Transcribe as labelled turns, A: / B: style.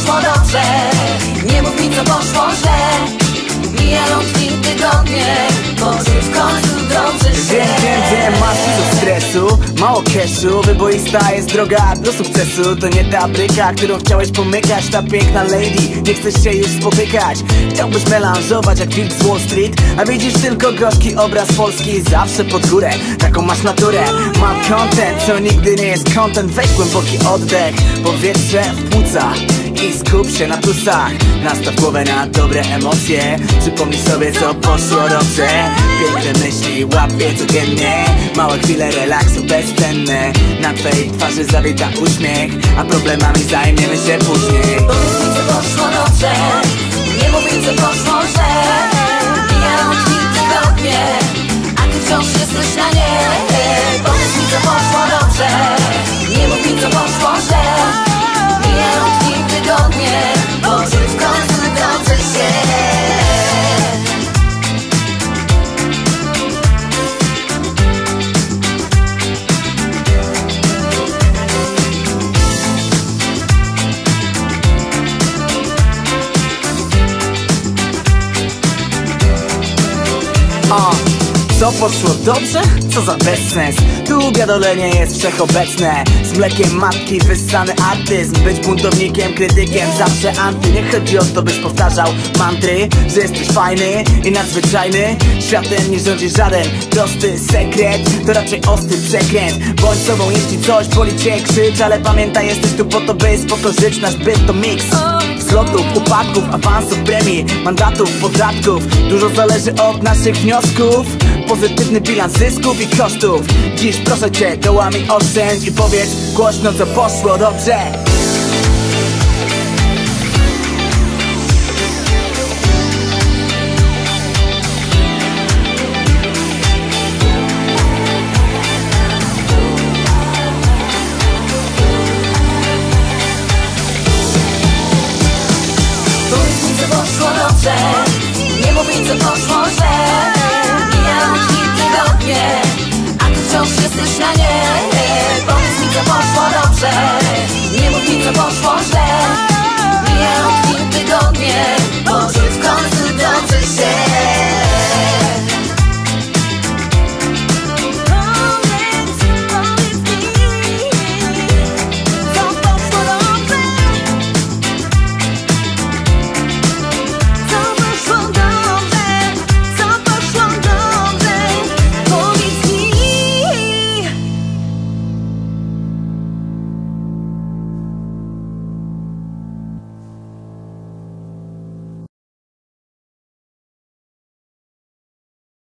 A: poszło dobrze. Nie mów mi co poszło źle. Mijają dni, tygodnie Może w końcu dobrze się. Wiem, wiem,
B: wiem, masz dużo stresu Mało cashu, wyboista jest droga do sukcesu. To nie ta bryka, którą chciałeś pomykać. Ta piękna lady, nie chcesz się już spotykać. Chciałbyś melanżować jak wilk z Wall Street A widzisz tylko gorzki obraz Polski. Zawsze pod górę, taką masz naturę. Mam content, co nigdy nie jest content. Weź głęboki oddech, powietrze w płuca i skup się na plusach. Nastaw głowę na dobre emocje. Przypomnij sobie co poszło dobrze. Piękne myśli łapię codziennie. Małe chwile relaksu bezcenne. Na twojej twarzy zawita uśmiech. A problemami zajmiemy się później.
A: Powiedz mi co poszło dobrze. Nie mów mi co poszło
B: co poszło dobrze? Co za bezsens. Tu gadolenie jest wszechobecne. Z mlekiem matki wyssany artyzm. Być buntownikiem, krytykiem, zawsze anty. Nie chodzi o to, byś powtarzał mantry Że jesteś fajny i nadzwyczajny. Światem nie rządzi żaden prosty sekret. To raczej ostry przekręt. Bądź sobą, jeśli coś boli cię krzycz Ale pamiętaj, jesteś tu po to, by spoko żyć Nasz byt. To miks Wzlotów, upadków, awansów, premii Mandatów, podatków. Dużo zależy od naszych wniosków Pozytywny bilans zysków i kosztów. Dziś proszę cię, kołami oszczędź I powiedz głośno co poszło dobrze.
A: Nie mów mi co poszło